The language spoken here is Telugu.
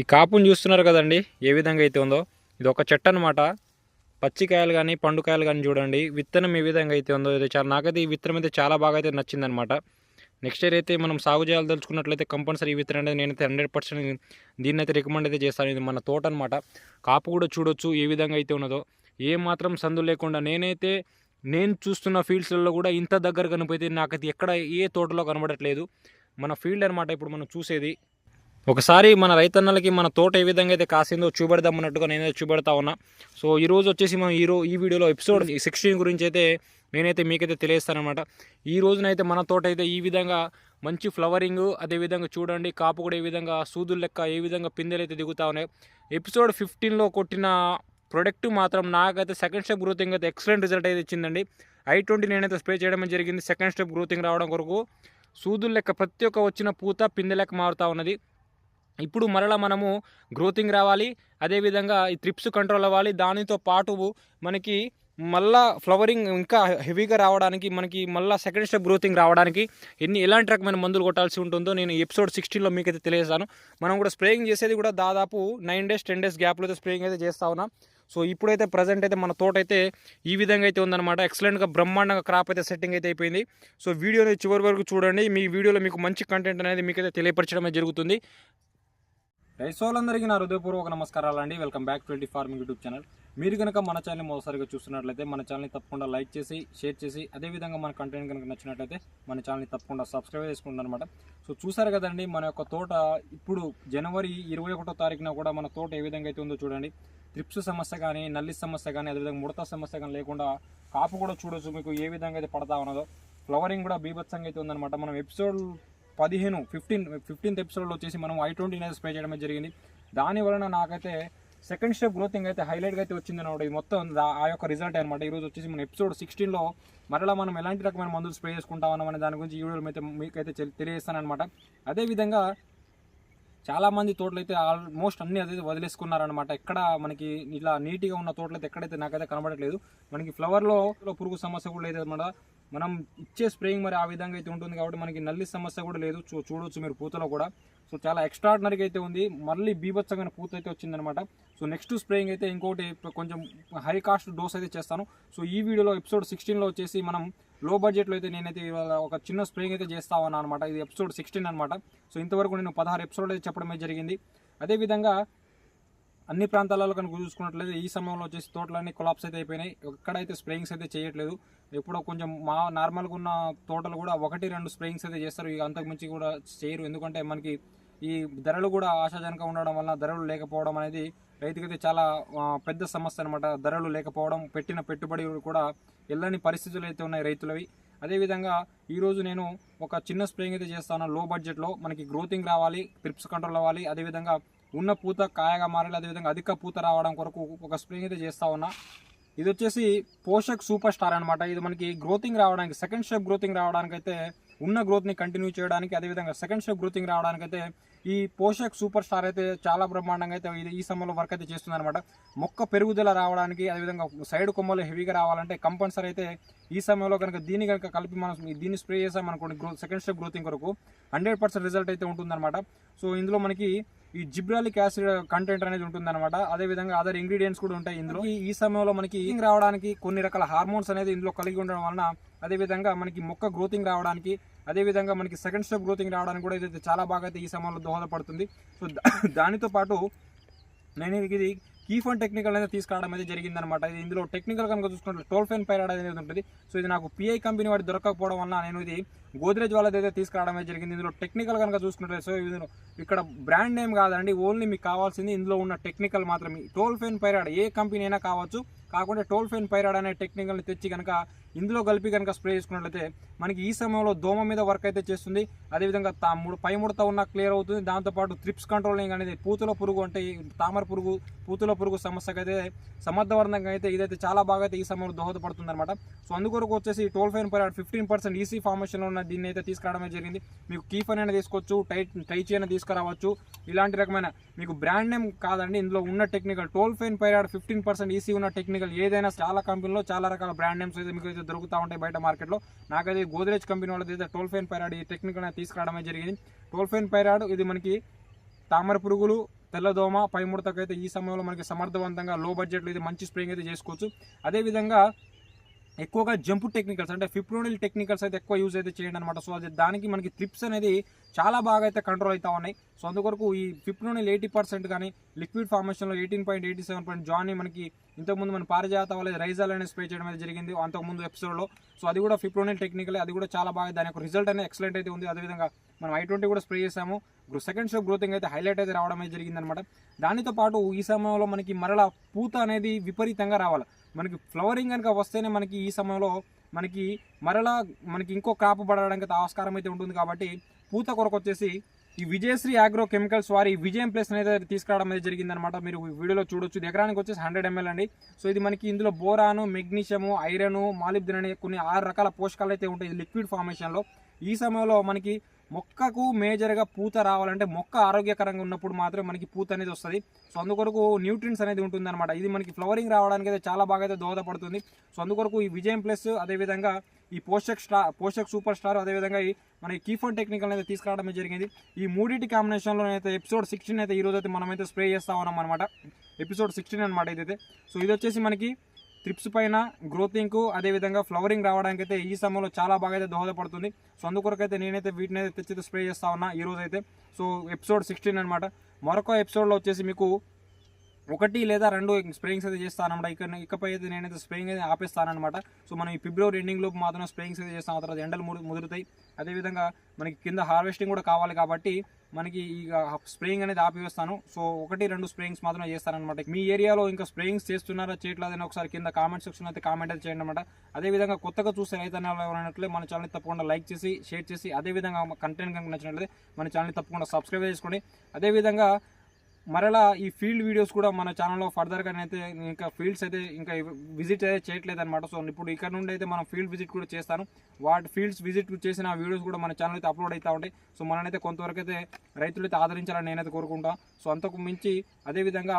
ఈ కాపును చూస్తున్నారు కదండి ఏ విధంగా అయితే ఉందో. ఇది ఒక చెట్టు అనమాట పచ్చికాయలు కానీ పండుకాయలు కానీ చూడండి విత్తనం ఏ విధంగా అయితే ఉందో. ఇది చాలా నాకైతే ఈ విత్తనం అయితే చాలా బాగా అయితే నచ్చిందనమాట నెక్స్ట్ ఇయర్ అయితే మనం సాగు చేయాలి కంపల్సరీ ఈ విత్తనం అనేది నేనైతే హండ్రెడ్ పర్సెంట్ దీన్ని అయితే రికమెండ్ అయితే చేస్తాను. ఇది మన తోట అనమాట కాపు కూడా చూడొచ్చు ఏ విధంగా అయితే ఉన్నదో. ఏ మాత్రం సందు లేకుండా నేనైతే నేను చూస్తున్న ఫీల్డ్స్లలో కూడా ఇంత దగ్గర కనిపోతే నాకైతే ఎక్కడ ఏ తోటలో కనబడట్లేదు. మన ఫీల్డ్ అనమాట ఇప్పుడు మనం చూసేది. ఒకసారి మన రైతన్నలకి మన తోట ఏ విధంగా అయితే కాసిందో చూపెడదాం అన్నట్టుగా నేనైతే చూపెడతా ఉన్నా. సో ఈ రోజు వచ్చేసి మనం ఈ ఈ వీడియోలో ఎపిసోడ్ సిక్స్టీన్ గురించి అయితే నేనైతే మీకైతే తెలియస్తానమాట ఈ రోజునైతే మన తోట అయితే ఈ విధంగా మంచి ఫ్లవరింగ్ అదేవిధంగా చూడండి కాపు కూడా ఏ విధంగా సూదులు లెక్క ఏ విధంగా పిందెలు అయితే దిగుతా ఉన్నాయి. ఎపిసోడ్ ఫిఫ్టీన్లో కొట్టిన ప్రొడక్ట్ మాత్రం నాకైతే సెకండ్ స్టెప్ గ్రోతింగ్ అయితే ఎక్సలెంట్ రిజల్ట్ అయితే ఇచ్చిందండి. ఐ ట్వంటీ నేనైతే స్ప్రే చేయడం జరిగింది సెకండ్ స్టెప్ గ్రోతింగ్ రావడం కొరకు. సూదులు లెక్క ప్రతి ఒక్క వచ్చిన పూత పిందె లెక్క మారుతూ ఉన్నది. ఇప్పుడు మరలా మనము గ్రోతింగ్ రావాలి అదేవిధంగా ఈ త్రిప్స్ కంట్రోల్ అవ్వాలి. దానితో పాటు మనకి మళ్ళా ఫ్లవరింగ్ ఇంకా హెవీగా రావడానికి మనకి మళ్ళీ సెకండ్ స్టెప్ గ్రోతింగ్ రావడానికి ఎన్ని ఎలాంటి రకమైన మందులు కొట్టాల్సి ఉంటుందో నేను ఎపిసోడ్ సిక్స్టీన్లో మీకైతే తెలియజేస్తాను. మనం కూడా స్ప్రేయింగ్ చేసేది కూడా దాదాపు నైన్ డేస్ టెన్ డేస్ గ్యాప్లో అయితే స్ప్రేయింగ్ అయితే చేస్తా ఉన్నాం. సో ఇప్పుడైతే ప్రజెంట్ అయితే మన తోట అయితే ఈ విధంగా అయితే ఉందన్నమాట. ఎక్సలెంట్గా బ్రహ్మాండంగా క్రాప్ అయితే సెట్టింగ్ అయితే అయిపోయింది. సో వీడియోని చివరి వరకు చూడండి. మీ వీడియోలో మీకు మంచి కంటెంట్ అనేది మీకైతే తెలియపరచడమే జరుగుతుంది. రైసోలందరికీ నా హృదయపూర్వక నమస్కారాలు అండి. Welcome back twenty farming YouTube channel మీరు కనుక మన ఛానల్ మొదటిసారిగా చూస్తున్నట్లయితే మన ఛానల్ని తప్పకుండా లైక్ చేసి షేర్ చేసి అదేవిధంగా మన కంటెంట్ కనుక నచ్చినట్లయితే మన ఛానల్ని తప్పకుండా సబ్స్క్రైబ్ చేసుకుంటాను అనమాట సో చూసారు కదండి మన యొక్క తోట ఇప్పుడు జనవరి ఇరవై ఒకటో తారీఖున కూడా మన తోట ఏ విధంగా అయితే ఉందో చూడండి. ట్రిప్స్ సమస్య కానీ నల్లి సమస్య కానీ అదేవిధంగా ముడత సమస్య కానీ లేకుండా కాపు కూడా చూడొచ్చు మీకు ఏ విధంగా అయితే పడతా ఉన్నదో. ఫ్లవరింగ్ కూడా బీభత్సంగా అయితే ఉందన్నమాట. మనం ఎపిసోడ్ పదిహేను ఫిఫ్టీన్ ఫిఫ్టీన్త్ ఎపిసోడ్లో వచ్చేసి మనం ఐ ట్వంటీ అనేది స్ప్రే చేయడమే జరిగింది. దాని వలన నాకైతే సెకండ్ స్టెప్ గ్రోతింగ్ అయితే హైలైట్గా అయితే వచ్చింది అనమాట ఇది మొత్తం ఆ యొక్క రిజల్ట్ అనమాట ఈరోజు వచ్చేసి మన ఎపిసోడ్ సిక్స్టీన్లో మరలా మనం ఎలాంటి రకమైన మందులు స్ప్రే చేసుకుంటామన్నాం అనే దాని గురించి ఈ వీడియోలో అయితే మీకైతే తెలియజేస్తానమాట అదేవిధంగా చాలామంది తోటలు అయితే ఆల్మోస్ట్ అన్ని అదే వదిలేసుకున్నారనమాట ఎక్కడ మనకి ఇలా నీట్గా ఉన్న తోటలు అయితే ఎక్కడైతే నాకైతే కనబడట్లేదు. మనకి ఫ్లవర్లో పురుగు సమస్య కూడా లేదనమాట అనమాట మనం ఇచ్చే స్ప్రేయింగ్ మరి ఆ విధంగా అయితే ఉంటుంది కాబట్టి మనకి నల్లి సమస్య కూడా లేదు. చూ చూడొచ్చు మీరు పూతలో కూడా. సో చాలా ఎక్స్ట్రాడినరీగా అయితే ఉంది. మళ్ళీ బీభత్సమైన పూత అయితే వచ్చిందనమాట సో నెక్స్ట్ స్ప్రేయింగ్ అయితే ఇంకోటి కొంచెం హై కాస్ట్ డోస్ అయితే చేస్తాను. సో ఈ వీడియోలో ఎపిసోడ్ సిక్స్టీన్లో వచ్చేసి మనం లో బడ్జెట్లో అయితే నేనైతే ఒక చిన్న స్ప్రేయింగ్ అయితే చేస్తా అనమాట ఇది ఎపిసోడ్ సిక్స్టీన్ అనమాట సో ఇంతవరకు నేను పదహారు ఎపిసోడ్ అయితే చెప్పడమే జరిగింది. అదేవిధంగా అన్ని ప్రాంతాలలో కనుక చూసుకున్నట్లయితే ఈ సమయంలో వచ్చేసి తోటలన్నీ కొలాప్స్ అయితే అయిపోయినాయి. ఎక్కడైతే స్ప్రేయింగ్స్ అయితే చేయట్లేదు ఎప్పుడో కొంచెం మా నార్మల్గా ఉన్న తోటలు కూడా ఒకటి రెండు స్ప్రేయింగ్స్ అయితే చేస్తారు. ఇక అంతకుమించి కూడా చేయరు. ఎందుకంటే మనకి ఈ ధరలు కూడా ఆశాజనకంగా ఉండడం వల్ల ధరలు లేకపోవడం అనేది రైతుకైతే చాలా పెద్ద సమస్య అనమాట ధరలు లేకపోవడం పెట్టిన పెట్టుబడి కూడా ఎల్లని పరిస్థితులు అయితే ఉన్నాయి రైతులవి. అదేవిధంగా ఈరోజు నేను ఒక చిన్న స్ప్రేయింగ్ అయితే చేస్తాను. లో బడ్జెట్లో మనకి గ్రోతింగ్ రావాలి ట్రిప్స్ కంట్రోల్ అవ్వాలి. అదేవిధంగా ఉన్న పూత కాయగా మారాలి అదేవిధంగా అధిక పూత రావడం కొరకు ఒక స్ప్రేయింగ్ అయితే చేస్తా ఉన్నా. ఇది వచ్చేసి పోషక్ సూపర్ స్టార్ అనమాట ఇది మనకి గ్రోతింగ్ రావడానికి సెకండ్ స్టెప్ గ్రోతింగ్ రావడానికి అయితే ఉన్న గ్రోత్ని కంటిన్యూ చేయడానికి అదేవిధంగా సెకండ్ స్టెప్ గ్రోతింగ్ రావడానికి అయితే ఈ పోషక్ సూపర్ స్టార్ అయితే చాలా బ్రహ్మాండంగా అయితే ఇది ఈ సమయంలో వర్క్ అయితే చేస్తుంది అనమాట మొక్క పెరుగుదల రావడానికి అదేవిధంగా సైడ్ కొమ్మలు హెవీగా రావాలంటే కంపల్సరీ అయితే ఈ సమయంలో కనుక దీన్ని కనుక కలిపి మనం దీన్ని స్ప్రే చేసాం అనుకోండి గ్రో సెకండ్ స్టెప్ గ్రోతింగ్ కొరకు హండ్రెడ్ పర్సెంట్ రిజల్ట్ అయితే ఉంటుందన్నమాట. సో ఇందులో మనకి ఈ జిబ్రాలిక్ యాసిడ్ కంటెంట్ అనేది ఉంటుందన్నమాట. అదే విధంగా అదర్ ఇంగ్రీడియంట్స్ కూడా ఉంటాయి ఇందులో. ఈ- సమయంలో మనకి ఈజింగ్ రావడానికి కొన్ని రకాల హార్మోన్స్ అనేది ఇందులో కలిగి ఉండడం వలన అదే విధంగా మనకి మొక్క గ్రోతింగ్ రావడానికి అదే విధంగా మనకి సెకండ్ స్టెప్ గ్రోతింగ్ రావడానికి కూడా ఇది చాలా బాగా అయితే ఈ సమయంలో దోహదపడుతుంది. సో దానితో పాటు నేను ఇది కీఫోన్ టెక్నికల్ అనేది తీసుకురావడం అనేది జరిగిందనమాట ఇది ఇందులో టెక్నికల్ కనుక చూసుకుంటే టోల్ ఫైన్ పైరాడ్ అనేది ఉంటుంది. సో ఇది నాకు పిఐ కంపెనీ వాడి దొరకకపోవడం వల్ల నేను ఇది గోద్రేజ్ వాళ్ళది అయితే తీసుకురావడం అనేది జరిగింది. ఇందులో టెక్నికల్ కనుక చూసుకుంటే సో ఇది ఇక్కడ బ్రాండ్ నేమ్ కాదండి. ఓన్లీ మీకు కావాల్సింది ఇందులో ఉన్న టెక్నికల్ మాత్రమే. టోల్ ఫైన్ పైరాడ్ ఏ కంపెనీ అయినా కావచ్చు. కాకుండా టోల్ ఫైన్ పైరాడ్ అనే టెక్నికల్ని తెచ్చి కనుక ఇందులో కలిపి కనుక స్ప్రే చేసుకున్నట్లయితే మనకి ఈ సమయంలో దోమ మీద వర్క్ అయితే చేస్తుంది. అదేవిధంగా తా ముడు పై ముడత ఉన్న క్లియర్ అవుతుంది. దాంతోపాటు త్రిప్స్ కంట్రోలింగ్ అనేది పూతుల పురుగు అంటే తామర పురుగు పూతుల పురుగు సమస్యకైతే సమర్థవర్ధంగా అయితే ఇదైతే చాలా బాగా అయితే ఈ సమయంలో దోహదపడుతుంది అనమాట సో అందుకొరకు వచ్చేసి tolfenpyrad fifteen percent EC ఫార్మేషన్లో ఉన్న దీన్ని అయితే తీసుకురావడమే జరిగింది. మీకు కీఫన్ అయినా తీసుకోవచ్చు టై టైచి అయినా తీసుకురావచ్చు. ఇలాంటి రకమైన మీకు బ్రాండ్ నేమ్ కాదండి. ఇందులో ఉన్న technical tolfenpyrad fifteen percent EC ఉన్న టెక్నికల్ ఏదైనా చాలా కంపెనీలో చాలా రకాల బ్రాండ్ నేమ్స్ అయితే మీకు అయితే దొరుకుతూ ఉంటాయి బయట మార్కెట్లో నాకైతే గోద్రేజ్ కంపెనీ వాళ్ళది అయితే టోల్ ఫైన్ పైరాడ్ ఈ టెక్నికల్ తీసుకురావడమే జరిగింది. టోల్ ఫైన్ పైరాడ్ ఇది మనకి తామర పురుగులు తెల్లదోమ పై ముడతకైతే ఈ సమయంలో మనకి సమర్థవంతంగా లో బడ్జెట్లో ఇది మంచి స్ప్రేయింగ్ అయితే చేసుకోవచ్చు. అదేవిధంగా ఎక్కువగా జంపు టెక్నికల్స్ అంటే ఫిప్రోనిల్ టెక్నికల్స్ అయితే ఎక్కువ యూజ్ అయితే చేయండి అనమాట సో అది దానికి మనకి త్రిప్స్ అనేది చాలా బాగా అయితే కంట్రోల్ అవుతా ఉన్నాయి. సో అందుకొరకు ఈ ఫిప్రోనిల్ ఎయిటీ పర్సెంట్ కానీ liquid ఫార్మేషన్లో eighteen point eighty seven point Johnny మనకి ఇంతకుముందు మన పారిజాత వల్ల రైజాల్ అనేది స్ప్రే చేయడం అనేది జరిగింది అంతకుముందు ఎపిసోడ్లో. సో అది కూడా ఫిప్రోనిల్ టెక్నికల్ అది కూడా చాలా బాగా దాని యొక్క రిజల్ట్ అనేది ఎక్సలెంట్ అయితే ఉంది. అదేవిధంగా మనం ఐ ట్వంటీ కూడా స్ప్రే చేసాము సెకండ్ షో గ్రోతింగ్ అయితే హైలైట్ అయితే రావడం అయితే జరిగిందనమాట దానితో పాటు ఈ సమయంలో మనకి మరలా పూత అనేది విపరీతంగా రావాలి. మనకి ఫ్లవరింగ్ కనుక వస్తేనే మనకి ఈ సమయంలో మనకి మరలా మనకి ఇంకో క్రాప్ పడడానికి ఆస్కారం అయితే ఉంటుంది కాబట్టి పూత కొరకు వచ్చేసి ఈ విజయశ్రీ ఆగ్రో కెమికల్స్ వారి విజయం ప్లస్ అనేది తీసుకురావడం అనేది జరిగిందనమాట మీరు వీడియోలో చూడొచ్చు. ఎకరానికి వచ్చేసి హండ్రెడ్ ఎంఎల్ అండి. సో ఇది మనకి ఇందులో బోరాను మెగ్నీషియము ఐరన్ మాలిబ్దిన్ అనే కొన్ని ఆరు రకాల పోషకాలు అయితే ఉంటాయి. లిక్విడ్ ఫార్మేషన్లో. ఈ సమయంలో మనకి మొక్కకు మేజర్గా పూత రావాలంటే మొక్క ఆరోగ్యకరంగా ఉన్నప్పుడు మాత్రమే మనకి పూత అనేది వస్తుంది. సో అందుకొరకు న్యూట్రిన్స్ అనేది ఉంటుందన్నమాట. ఇది మనకి ఫ్లవరింగ్ రావడానికి అయితే చాలా బాగా అయితే దోహదపడుతుంది. సో అందుకొరకు ఈ విజయం ప్లస్ అదేవిధంగా ఈ Poshak star Poshak super star అదేవిధంగా ఈ మన కీఫోన్ టెక్నికల్ అనేది తీసుకురావడం జరిగింది. ఈ మూడింటి కాంబినేషన్లో అయితే ఎపిసోడ్ సిక్స్టీన్ అయితే ఈ రోజు అయితే మనమైతే స్ప్రే చేస్తా ఉన్నాం అనమాట ఎపిసోడ్ సిక్స్టీన్ అనమాట ఇదైతే. సో ఇది వచ్చేసి మనకి ట్రిప్స్ పైన గ్రోతింగ్కు అదేవిధంగా ఫ్లవరింగ్ రావడానికి అయితే ఈ సమయంలో చాలా బాగా అయితే దోహదపడుతుంది. సో అందుకొరకు అయితే నేనైతే వీటిని అయితే తెచ్చితే స్ప్రే చేస్తా ఉన్నా ఈ రోజు అయితే సో ఎపిసోడ్ సిక్స్టీన్ అనమాట మరొక ఎపిసోడ్లో వచ్చేసి మీకు ఒకటి లేదా రెండు స్ప్రేయింగ్స్ అయితే చేస్తానమాట ఇక ఇకపై అయితే నేనైతే స్ప్రేయింగ్ అయితే ఆపేస్తానమాట సో మనం ఈ ఫిబ్రవరి ఎండింగ్ లోపు మాత్రం స్ప్రేయింగ్స్ అయితే చేస్తాం. తర్వాత ఎండలు ముదురుతాయి. అదేవిధంగా మనకి కింద హార్వెస్టింగ్ కూడా కావాలి కాబట్టి మనకి ఇక స్ప్రేయింగ్ అనేది ఆపివేస్తాను. సో ఒకటి రెండు స్ప్రేయింగ్స్ మాత్రమే చేస్తారనమాట మీ ఏరియాలో ఇంకా స్ప్రేయింగ్స్ చేస్తున్నారా చేయట్లేదని ఒకసారి కింద కామెంట్ సెక్షన్ అయితే కామెంట్ అయితే చేయండి అనమాట అదేవిధంగా కొత్తగా చూసే రైతన్న ఎవరైనట్లే మన ఛానల్ తప్పకుండా లైక్ చేసి షేర్ చేసి అదేవిధంగా కంటెంట్ కనుక నచ్చినట్లయితే మన ఛానల్ తప్పకుండా సబ్స్క్రైబ్ చేసుకోండి. అదేవిధంగా మరలా ఈ ఫీల్డ్ వీడియోస్ కూడా మన ఛానల్లో ఫర్దర్గా అయితే ఇంకా ఫీల్డ్స్ అయితే ఇంకా విజిట్ అయితే చేయట్లేదు అనమాట సో ఇప్పుడు ఇక్కడ నుండి అయితే మనం ఫీల్డ్ విజిట్ కూడా చేస్తాను. వాటి ఫీల్డ్స్ విజిట్ చేసిన వీడియోస్ కూడా మన ఛానల్ అయితే అప్లోడ్ అవుతూ ఉంటాయి. సో మననైతే కొంతవరకు అయితే రైతులు అయితే ఆదరించాలని నేనైతే కోరుకుంటాను సో అంతకు మించి అదేవిధంగా